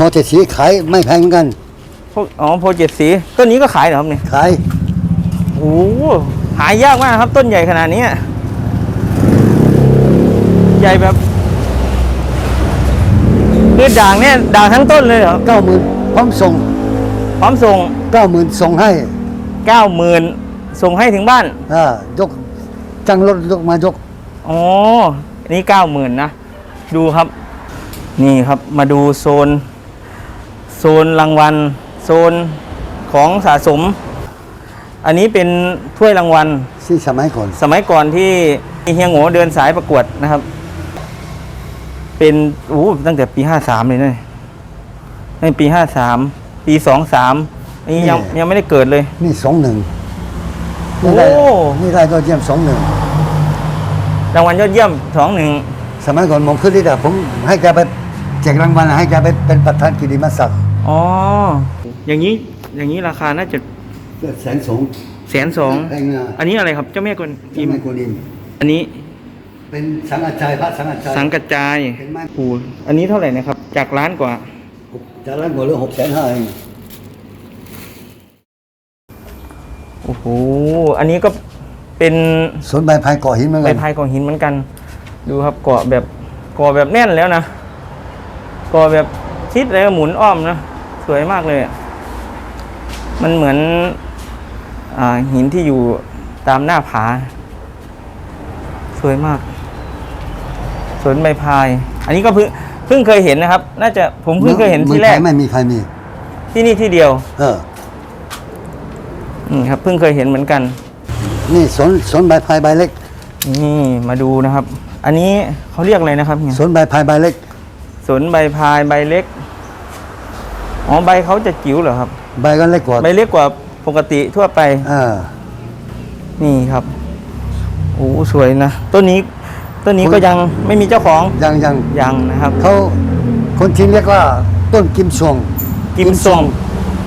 พอเจ็ดสีขายไม่แพงเหมือนกัน พวกอ๋อโพเจ็ดสีต้นนี้ก็ขายเหรอครับเนี่ยขายโอ้โหหายากมากครับต้นใหญ่ขนาดนี้อะใหญ่แบบคือด่างเนี่ยด่างทั้งต้นเลยเหรอเก้าหมื่นพร้อมส่งพร้อมส่งเก้าหมื่นส่งให้เก้าหมื่นส่งให้ถึงบ้านอ่ายกจังรถยกมายกอ๋ออันนี้เก้าหมื่นนะ ดูครับ นี่ครับมาดูโซน โซนรางวัล โซนของสะสม อันนี้เป็นถ้วยรางวัล ที่สมัยก่อนสมัยก่อนที่เฮียโง่เดินสายประกวดนะครับ เป็นโอ้ตั้งแต่ปีห้าสามเลยนะในปีห้าสามปีสองสามนี่ยังยังไม่ได้เกิดเลยนี่สองหนึ่งโอ้นี่ได้นี่ได้ยอดเยี่ยมสองหนึ่งรางวัลยอดเยี่ยมสองหนึ่งสมัยก่อนผมขึ้นที่ดาผมให้แกไปแจกรางวัลให้แกไปเป็นประธานกิติมศักดิ์ อ๋อ อย่างนี้ อย่างนี้ราคาน่าจะแสนสองแสนสอง แพงนะอันนี้อะไรครับ เจ้าแม่กวนอิที่มไม่กวนอิมอันนี้เป็นสังกัจจายพระสังกัจจายสังกัจจายเห็นไหมปูอันนี้เท่าไหร่นะครับ จากล้านกว่า จากร้านหัวเรือหกแสนห้าเองโอ้โห อันนี้ก็เป็นสวนใบพายเกาะหินเหมือนใบกันพายของหินเหมือนกัน ดูครับเกาะแบบเกาะแบบแน่นแล้วนะเกาะแบบชิดเลยหมุนอ้อมนะ สวยมากเลยอะมันเหมือนอ่าหินที่อยู่ตามหน้าผา สวยมาก สวนใบพาย อันนี้ก็เพิ่งเพิ่งเคยเห็นนะครับ น่าจะผมเพิ่งเคยเห็นที่แรกมืองไทยไม่มีใครมี ที่นี่ที่เดียว เอออืมครับเพิ่งเคยเห็นเหมือนกัน นี่สวนสวนใบพายใบเล็ก นี่มาดูนะครับ อันนี้เขาเรียกอะไรนะครับเนี่ยสวนใบพายใบเล็กสนใบพายใบเล็ก อ๋อใบเขาจะจิ๋วเหรอครับ ใบก็เล็กกว่าใบเล็กกว่าปกติทั่วไป เออนี่ครับโอ้สวยนะต้นนี้ต้นนี้ก็ยังไม่มีเจ้าของยังยังยังนะครับเขาคนจีนเรียกว่าต้นกิมซวงกิมซง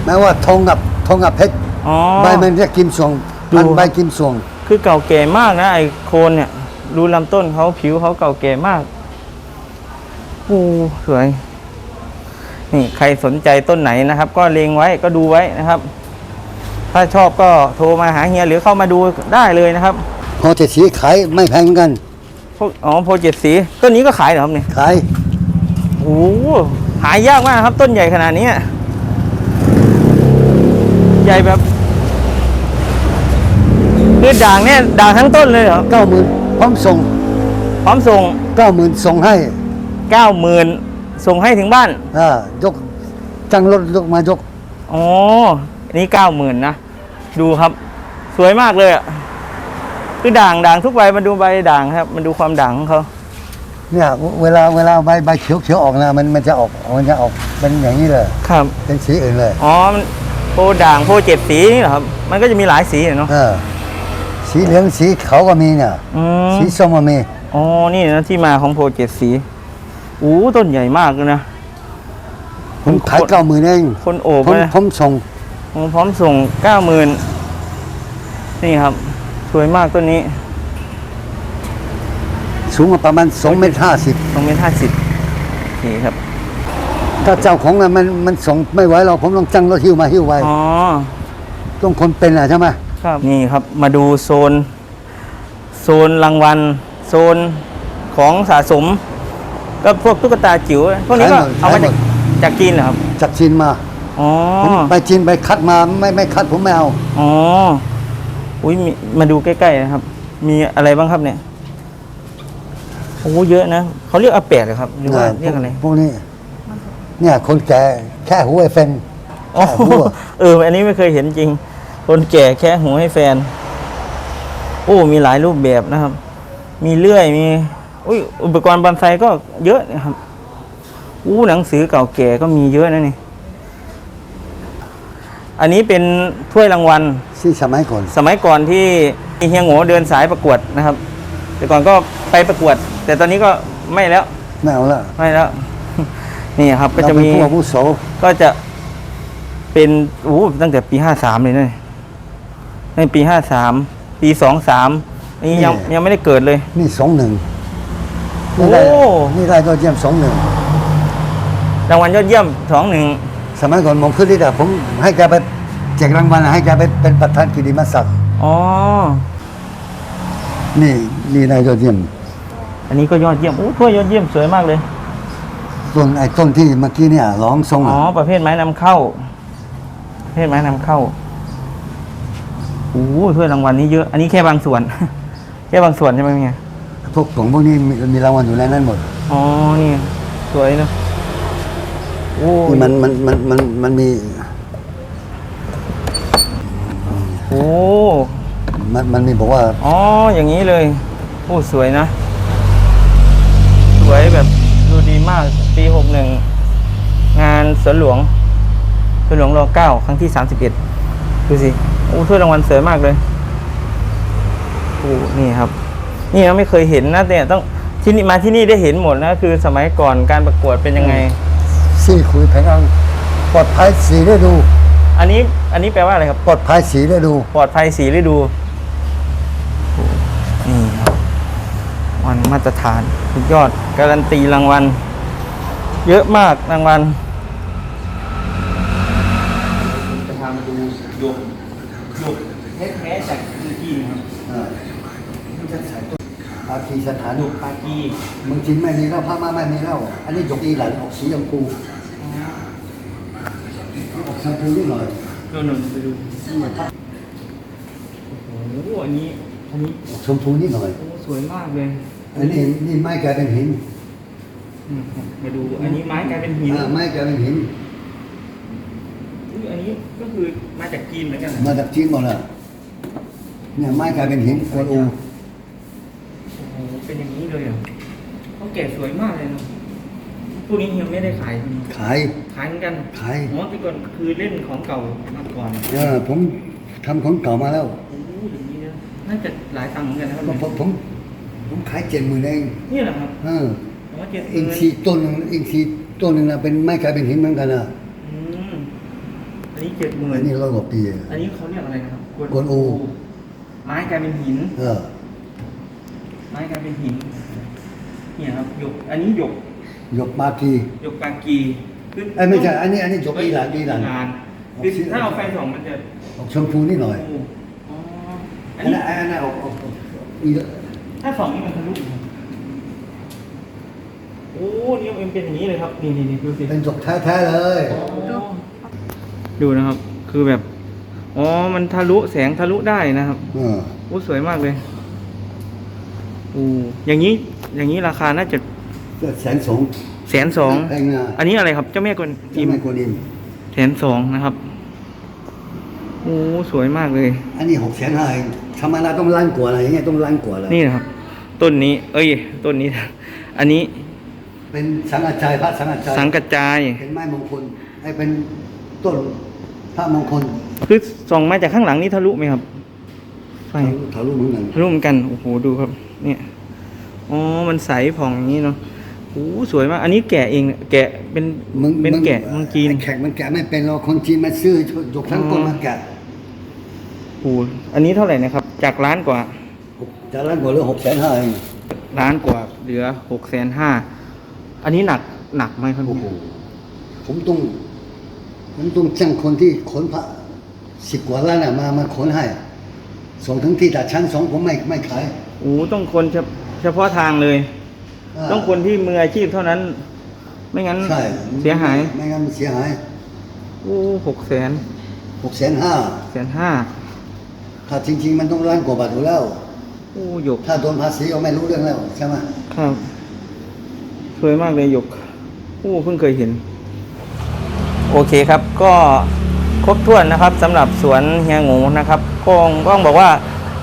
แม้ว่าทองกับทองกับเพชรอ๋อใบมันเรียกกิมซวงดูพันธุ์ใบกิมซวงคือเก่าแก่มากนะไอ้โคนเนี่ยรูลำต้นเขาผิวเขาเก่าแก่มากโอ้สวย นี่ใครสนใจต้นไหนนะครับ ก็เลงไว้ก็ดูไว้นะครับ ถ้าชอบก็โทรมาหาเฮียหรือเข้ามาดูได้เลยนะครับพอเจ็ดสีขายไม่แพงเหมือนกันพวกอ๋อโพเจ็ดสีต้นนี้ก็ขายเหรอครับเนี่ยขายโอ้โหหายากมากครับ ต้นใหญ่ขนาดนี้อะใหญ่แบบคือด่างเนี่ยด่างทั้งต้นเลยเหรอเก้าหมื่นพร้อมส่งพร้อมส่งเก้าหมื่นส่งให้เก้าหมื่น ส่งให้ถึงบ้าน อ่ายกจังรถยกมายก อ๋อ อันนี้เก้าหมื่นนะ ดูครับ สวยมากเลยอะคือด่างด่างทุกใบมาดูใบด่างครับ มันดูความด่างของเขา เนี่ยเวลาเวลาใบใบเขียวเขียวออกนะมันมันจะออกมันจะออกเป็นอย่างนี้เลยครับ เป็นสีอื่นเลย อ๋อมันโพด่างโพเจ็ดสีนี่เหรอครับ มันก็จะมีหลายสีอะเนาะ เออ สีเหลืองสีขาวก็มีเนี่ย อืม สีส้มก็มี อ๋อ นี่นะที่มาของโพเจ็ดสี อู้ต้นใหญ่มากเลยนะ ผมขายคนเก้าหมื่นเองคนโอบผมนะผมส่งผมพร้อมส่งเก้าหมื่นนี่ครับ สวยมากต้นนี้ สูงกว่าประมาณสองเมตรห้าสิบตรงเมตรห้าสิบนี่ครับ ถ้าเจ้าของน่ะมันมันส่งไม่ไหวเราผมต้องจ้างรถหิ้วมาหิ้วไว้อ๋อ ต้องคนเป็นอะใช่ไหมครับ นี่ครับมาดูโซน โซนรางวัล โซนของสะสม ก็พวกตุ๊กตาจิ๋วพวกนี้ก็เอามาจากจากจีนเหรอครับจากจีนมาอ๋อผมไปจีนไปคัดมาไม่ไม่คัดผมไม่เอา อ๋ออุ้ยมีมาดูใกล้ๆนะครับ มีอะไรบ้างครับเนี่ยโอ้เยอะนะเขาเรียกอาแปดเหรอครับหรือว่าเรียกอะไรพวกนี้ เนี่ยคนแก่แค่หูไอ้เฟน อ๋อแค่หูอะเออ อันนี้ไม่เคยเห็นจริง คนแก่แค่หูให้แฟน โอ้ มีหลายรูปแบบนะครับ มีเลื่อยมี อุ้ยอุปกรณ์บอนไซก็เยอะนะครับอู้หนังสือเก่าแก่ก็มีเยอะนะนี่ อันนี้เป็นถ้วยรางวัลที่สมัยก่อนสมัยก่อนที่เฮียโง่เดินสายประกวดนะครับ แต่ก่อนก็ไปประกวด แต่ตอนนี้ก็ไม่แล้วไม่เอาละไม่แล้ว นี่ครับก็เราจะเป็นมีผู้อาวุโสก็จะเป็นโอ้ตั้งแต่ปีห้าสามเลยนะในปีห้าสามปีสองสามนี่ยังยังไม่ได้เกิดเลย นี่สองหนึ่ง โอ้นี่ได้นี่ได้ยอดเยี่ยมสองหนึ่งไรางวัลยอดเยี่ยมสองหนึ่งสมัยก่อนผมขึ้นที่แต่ผมให้แกไปแจกรางวัลให้แกไปเป็นประธานกิติมศักดิ์อ๋อนี่นี่นายยอดเยี่ยม อันนี้ก็ยอดเยี่ยมโอ้ถ้วยยอดเยี่ยมสวยมากเลยต้นไอ้ต้นที่เมื่อกี้เนี่ยร้องทรงอ๋ออะประเภทไม้นำเข้า ประเภทไม้นำเข้าโอ้โหถ้วยรางวัลนี้เยอะ อันนี้แค่บางส่วน แค่บางส่วนใช่ไหมเนี่ย พวกของพวกนี้มีมีรางวัลอยู่ในนั้นหมดอ๋อนี่สวยเนอะโอ้นี่มันมันมันมันมันมีโอ้มันมันมีบอกว่าอ๋ออย่างนี้เลยโอ้สวยนะ สวยแบบดูดีมากปีหกหนึ่งงานสวนหลวงสวนหลวงรอเก้าครั้งที่สามสิบเอ็ดดูสิโอ้ถ้วยรางวัลสวยมากเลยโอ้นี่ครับ นี่เราไม่เคยเห็นนะเนี่ยต้องที่นี่มาที่นี่ได้เห็นหมดนะคือสมัยก่อนการประกวดเป็นยังไงซี่คุยแผงอังปลอดภัยสีฤดู อันนี้อันนี้แปลว่าอะไรครับ ปลอดภัยสีฤดู ปลอดภัยสีฤดูนี่ครับวันมาตรฐานสุดยอดการันตีรางวัล เยอะมากรางวัลจะพามาดูหยกหยกแท้ๆจากจีนครับอาคีสถานหยกปากีเมืองจีนไม่มีเหล้าพม่าไม่มีเหล้าอันนี้จกอีหลันออกสีชมพูออกชมพูนิดหน่อยโน่นๆไปดูโอ้โหอันนี้อันนี้ออกชมพูนิดหน่อยโอ้สวยมากเลย อันนี้นี่ไม้กลายเป็นหินอืมครับมาดูอันนี้ไม้กลายเป็นหินอ่าไม้กลายเป็นหินอุ๊ยอันนี้ก็คือมาจากจีนเหมือนกันเหรอมาจากจีนหมดเลยเนี่ยไม้กลายเป็นหินกวนอูโอ้โห เป็นอย่างนี้เลยเหรอะเขาแกะสวยมากเลยเนอะพวกนี้ยังไม่ได้ขายใช่ไหมขาย ขายเหมือนกันขาย อ๋อที่ก่อนคือเล่นของเก่ามาก่อนเออผมทำของเก่ามาแล้วโอ้โหอย่างนี้นะน่าจะหลายตังค์เหมือนกันนะครับผมผมผมผมขายเจ็ดหมื่นเองนี่แหละครับเอออ๋อเจ็ดหอินมื่นทรีต้นหนึ่งอินทรีต้นหนึ่งนะเป็นไม้กลายเป็นหินเหมือนกันนะอืมอันนี้เจ็ดหมื่อันนนี้ร้อยกว่าปีอะ อันนี้เขาเรียกอะไรนะครับกวนอู ไม้กลายเป็นหิน เออ ไม้กลายเป็นหิน เนี่ยครับหยก อันนี้หยกหยกมากีหยกปากีคือเอ้ยไม่ใช่อันนี้อันนี้หยกอีหลันอีหลันงาน คือถ้าเอาไฟส่องมันจะออกชมพูนิดหน่อยโอ้อ๋ออัอันนนี้นั้นอันนั้นออกออกออกอีถ้าส่องนี่มันทะลุเหรอโอ้นี่มันเป็นอย่างนี้เลยครับ นี่นี่นี่ดูสิ เป็นหยกแท้ๆเลย ดูนะครับ คือแบบ อ๋อ มันทะลุแสงทะลุได้นะครับเออโอ้สวยมากเลย โอ้อย่างนี้อย่างนี้ราคาน่าจะแสนสองแสนสองแพงนะอันนี้อะไรครับเจ้าแม่กวนอิที่มไม่กวนอิมแสนสองนะครับโอ้สวยมากเลย อันนี้หกแสนห้าเองธรรมดาต้องล้านกว่าอะไรอย่างเงี้ยต้องล้านกว่าแล้วนี่นะครับ ต้นนี้ เอ้ย ต้นนี้ อันนี้เป็นสังกัจจายพระสังกัจจายสังกัจจาย เป็นไม้มงคลไอ้เป็นต้นพระมงคลคือส่องมาจากข้างหลังนี่ทะลุไหมครับไฟทะลุเหมือนกันทะลุเหมือนกันโอ้โหดูครับ เนี่ยอ๋อมันใสผ่องอย่างนี้เนาะโอ้สวยมาก อันนี้แกะเองเนี่ยแกะเป็นมึงเป็นมึงแกะเมืองจีนไแขกมันแกะไม่เป็นหรอกคนจีนมาซื้อยกทั้งต้นมาแกะโอ้อันนี้เท่าไหร่นะครับ จากล้านกว่าจะล้านกว่าหรือหกแสนห้าเองล้านกว่าเหลือหกแสนห้าอันนี้หนักหนักไหมครับโอ้พี่โหผมต้องผมต้องจ้างคนที่ขนพระสิบกว่าล้านอะมามาขนให้ส่งทั้งที่แต่ชั้นสองผมไม่ไม่ขาย โอ้ต้องคนเฉเฉพาะทางเลยาต้องคนที่มืออาชีพเท่านั้น ไม่งั้นใช่เสียหายไม่งั้นมันเสียหายโอ้หกแสนหกแสนห้าแสนห้าถ้าจริง ๆ มันต้องล้านกว่าบาทอยู่แล้ว โอ้หยกถ้าโดนภาษีก็ไม่รู้เรื่องแล้วใช่ไหมครับสวยมากเลยหยกโอ้เพิ่งเคยเห็น โอเคครับ ก็ครบถ้วนนะครับสำหรับสวนเฮียงูนะครับก็ต้องบอกว่า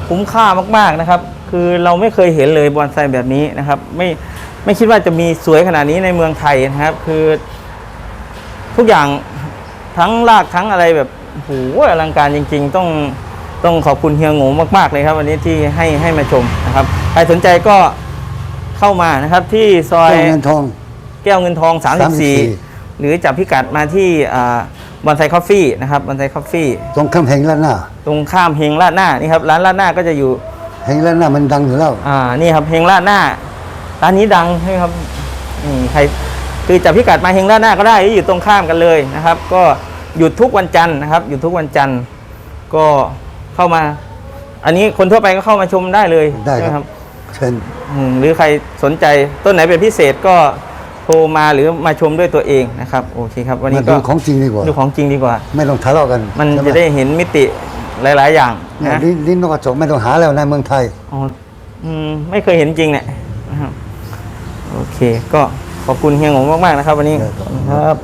คุ้มค่ามากๆนะครับ คือเราไม่เคยเห็นเลยบอนไซแบบนี้นะครับ ไม่ไม่คิดว่าจะมีสวยขนาดนี้ในเมืองไทยนะครับ คือ ทุกอย่างทั้งรากทั้งอะไรแบบโอ้โหอลังการจริง ๆ ต้องต้องขอบคุณเฮียงูมากๆเลยครับ วันนี้ที่ให้ให้มาชมนะครับใครสนใจก็เข้ามานะครับ ที่ซอยเจ้าเงินทอง แก้วเงินทอง34 34 หรือจับพิกัดมาที่บอนไซคอฟฟี่นะครับบอนไซคอฟฟี่ตรงข้ามแห่งล้านหน้า ตรงข้ามเฮงลาดหน้านี่ครับร้านลาดหน้าก็จะอยู่ แห่งล้านหน้ามันดังอยู่แล้ว อ่านี่ครับเฮงลาดหน้าร้านนี้ดังใช่ไหมครับนี่ใครคือจับพิกัดมาเฮงด้านหน้าก็ได้หรืออยู่ตรงข้ามกันเลยนะครับ ก็หยุดทุกวันจันทร์นะครับหยุดทุกวันจันทร์ก็เข้ามา อันนี้คนทั่วไปก็เข้ามาชมได้เลยได้ใช่หมครับเชิญอืมหรือใครสนใจต้นไหนเป็นพิเศษก็โทรมาหรือมาชมด้วยตัวเองนะครับโอเคครับ วันนี้มาก็ดูของจริงดีกว่า ดูของจริงดีกว่า ไม่ต้องทะเลาะกันมันใช่หจะได้เห็นมิติ หลาย ๆ อย่างเนี่ยนะลิ้นลิ้นนกกระจกไม่ต้องหาแล้วในเมืองไทย อ๋ออืมไม่เคยเห็นจริงเนี่ยนะครับโอเค ก็ขอบคุณเฮียหงมาก ๆ นะครับ วันนี้ครับครับ